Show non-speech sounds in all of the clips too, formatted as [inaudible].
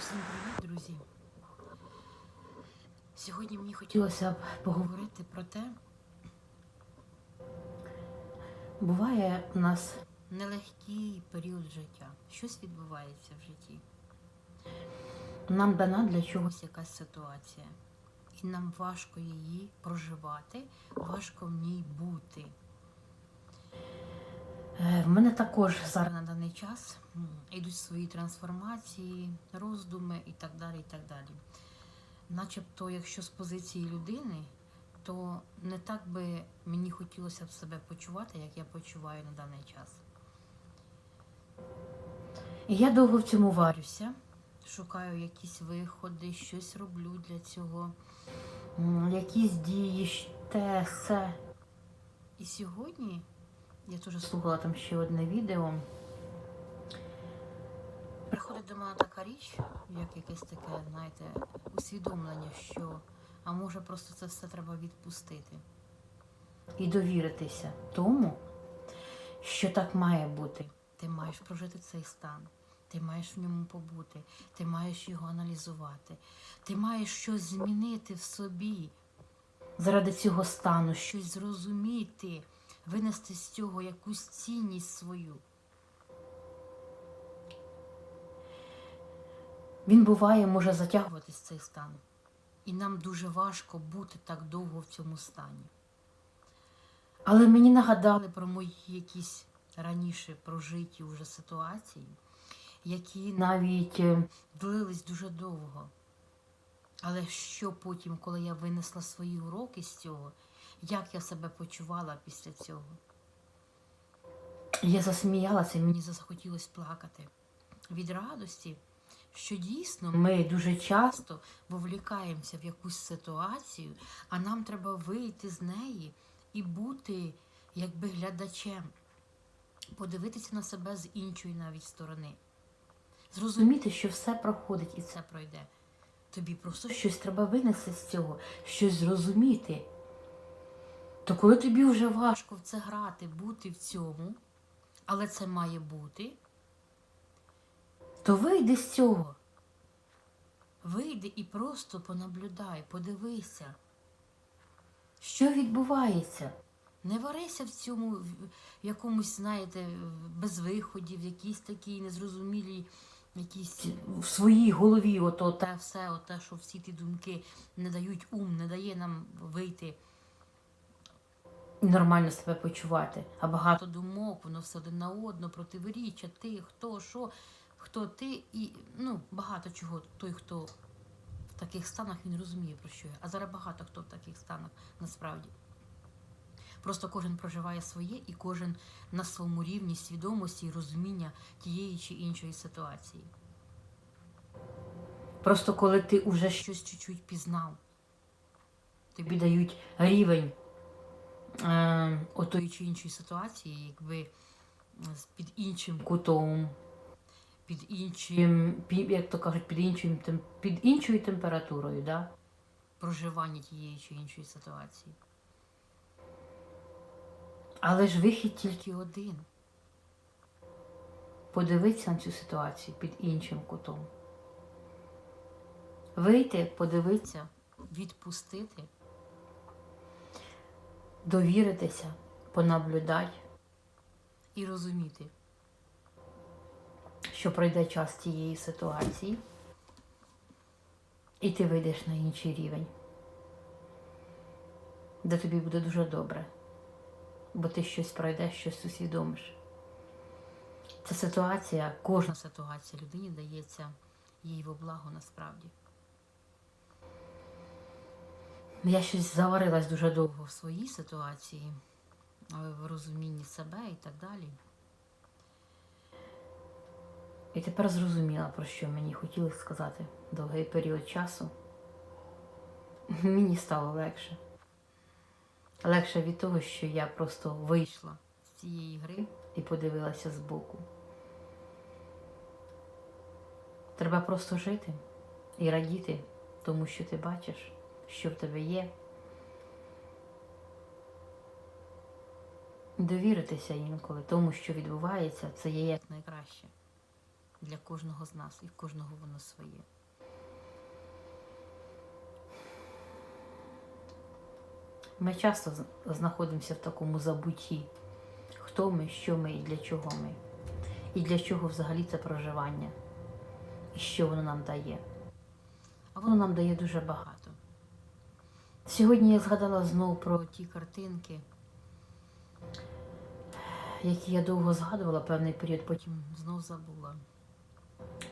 Всім привіт, друзі! Сьогодні мені хотілося б поговорити про те, Буває у нас нелегкий період життя. Щось відбувається в житті. нам дана для чогось. Якась ситуація. І нам важко її проживати, важко в ній бути. Е, В мене також зараз на даний час йдуть свої трансформації, роздуми і так далі. і так далі. Начебто, якщо з позиції людини, то не так би мені хотілося б себе почувати, як я почуваю на даний час. я довго в цьому. Варюся, шукаю якісь виходи, щось роблю для цього. Якісь дії, те, все. І сьогодні я теж. Слухала там ще одне відео. Приходить до мене така річ, як якесь таке, знаєте, усвідомлення, що а може просто це все треба відпустити. І довіритися тому, що так має бути. Ти маєш прожити цей стан, ти маєш в ньому побути, ти маєш його аналізувати, ти маєш щось змінити в собі, Заради цього стану, щось зрозуміти, винести з цього якусь цінність свою. він буває, може затягувати. Тягуватись цей стан. І нам дуже важко бути так довго в цьому стані. Але мені нагадали, про мої якісь раніше прожиті вже ситуації, які навіть е, длились дуже довго. Але що потім, коли я винесла свої уроки з цього, як я себе почувала після цього? я засміялася. Мені Мені захотілося плакати від радості, що дійсно ми дуже часто вовлікаємося в якусь ситуацію, а нам треба вийти з неї і бути якби глядачем, подивитися на себе з іншої навіть сторони. Зрозуміти, що все проходить і це пройде. Тобі просто щось треба винести з цього, щось зрозуміти. То коли тобі вже важко, в це грати, бути в цьому, але це має бути. то вийди з цього. Вийди і просто понаблюдай, подивися. Що відбувається? Не варися в цьому в якомусь, знаєте, безвиході, в якійсь такій незрозумілій, якійсь В своїй голові ото те все, оте, що всі ті думки не дають ум, не дає нам вийти. Нормально себе почувати. А багато думок, воно все один на одно, противоріччя, ти, хто, що, хто ти, і ну, багато чого. Той, хто в таких станах, він розуміє про що я. А зараз багато хто в таких станах насправді. Просто кожен проживає своє і кожен на своєму рівні свідомості і розуміння тієї чи іншої ситуації. просто коли ти вже щось чуть-чуть пізнав. Тобі дають рівень е, ото тої чи іншої ситуації, якби під іншим кутом, під іншим як то кажуть, під іншим під іншою температурою, да? проживання тієї чи іншої ситуації. але ж вихід Тільки один. подивитися на цю ситуацію під іншим кутом. Вийти, подивитися, відпустити довіритися, понаблюдати, і розуміти, що пройде час цієї ситуації, і ти вийдеш на інший рівень, де тобі буде дуже добре, бо ти щось пройдеш, щось усвідомиш. Ця ситуація, кожна ситуація людині дається їй во благо насправді. Я щось заварилась дуже довго. В своїй ситуації, в розумінні себе і так далі. І тепер зрозуміла, про що мені хотілося сказати довгий період часу. [laughs] Мені стало легше. Легше від того, що я просто Вийшла з цієї гри і подивилася збоку. Треба просто жити і радіти тому, що ти бачиш, що в тебе є. Довіритися інколи тому, що відбувається, це є як найкраще. для кожного з нас, і кожного воно своє. Ми часто знаходимося в такому забутті. Хто ми, що ми і для чого ми. І для чого взагалі це проживання. І що воно нам дає. А воно нам дає дуже багато. Сьогодні я згадала знову про ті картинки, які я довго згадувала певний період, потім знов забула.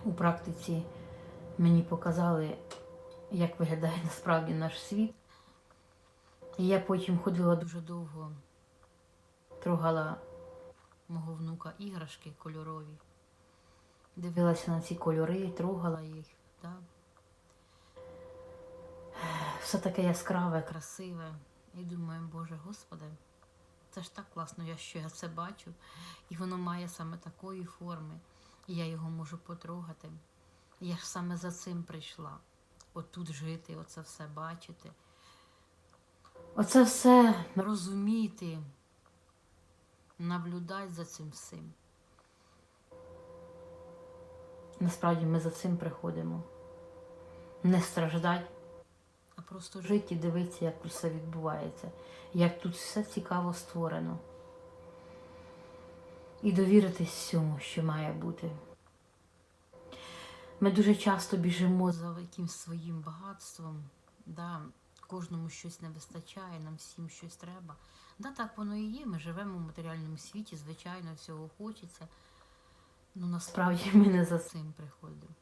у практиці мені показали, як виглядає насправді наш світ. І я потім ходила Дуже довго трогала, мого внука іграшки кольорові, дивилася на ці кольори, трогала їх, да? Все таке яскраве, красиве. І думаю, Боже Господи, це ж так класно, я що я це бачу. І воно має саме такої форми. І я його можу потрогати. Я ж саме за цим прийшла. Отут жити, оце все бачити, Оце все розуміти, наблюдати за цим всім. насправді ми за цим приходимо. Не страждать, просто жити. і дивитися, як тут все відбувається, як тут все цікаво створено. І довіритись всьому, що має бути. Ми дуже часто біжимо за якимсь своїм багатством. Да, кожному щось не вистачає, нам всім щось треба. Да, так воно і є. Ми живемо в матеріальному світі, звичайно, всього хочеться. Ну насправді ми не за цим приходимо.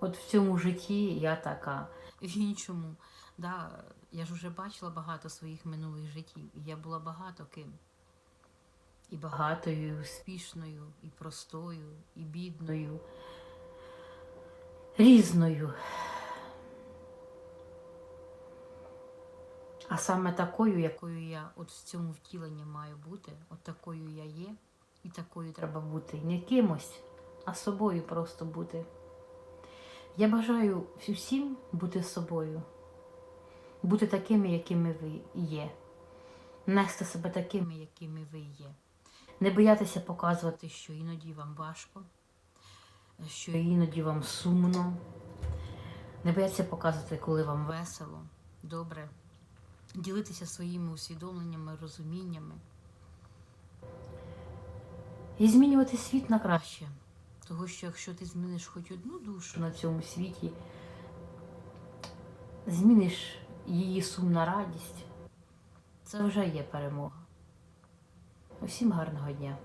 От в цьому житті я така. В іншому, да, я ж вже бачила багато своїх минулих життів, і я була багато ким. І багатою, і успішною, і простою, і бідною. Різною. А саме такою, Якою я от в цьому втіленні маю бути, от такою я є, і такою треба. треба бути не кимось, а собою просто бути. Я бажаю всім бути собою, бути такими, якими ви є, нести себе такими, якими ви є. не боятися показувати, що іноді вам важко, що іноді вам сумно, не боятися показувати, коли вам весело, добре, ділитися своїми усвідомленнями, розуміннями. І змінювати світ на краще. Того, що якщо ти зміниш хоч одну душу, на цьому світі, зміниш її сум на радість, це вже є перемога. Усім гарного дня!